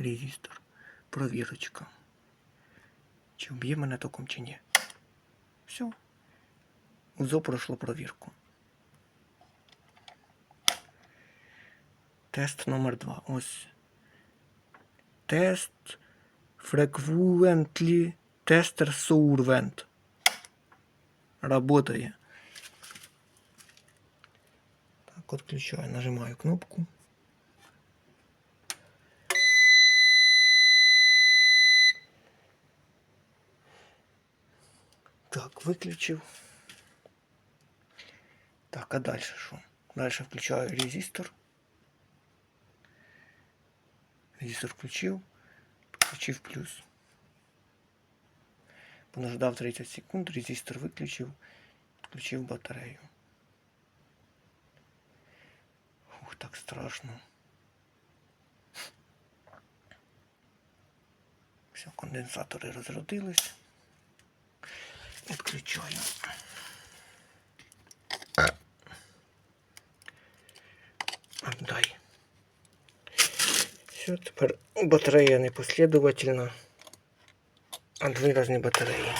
резистор. Провірочка. Чи вб'є мене током, чи ні. Все. УЗО пройшло провірку. Тест номер два. Ось. Тест Frequently Tester Survent. Работає. Так, отключаю, нажимаю кнопку. Так, выключил. Так, а дальше что? Дальше включаю резистор. Резистор включил. Включив плюс. Понаждав 30 секунд, резистор виключив, включив батарею. Ух, так страшно. Все, конденсатори розродились. Відключаю. Отдай. Все, тепер батарея непослідовательна. А дві різні батареї.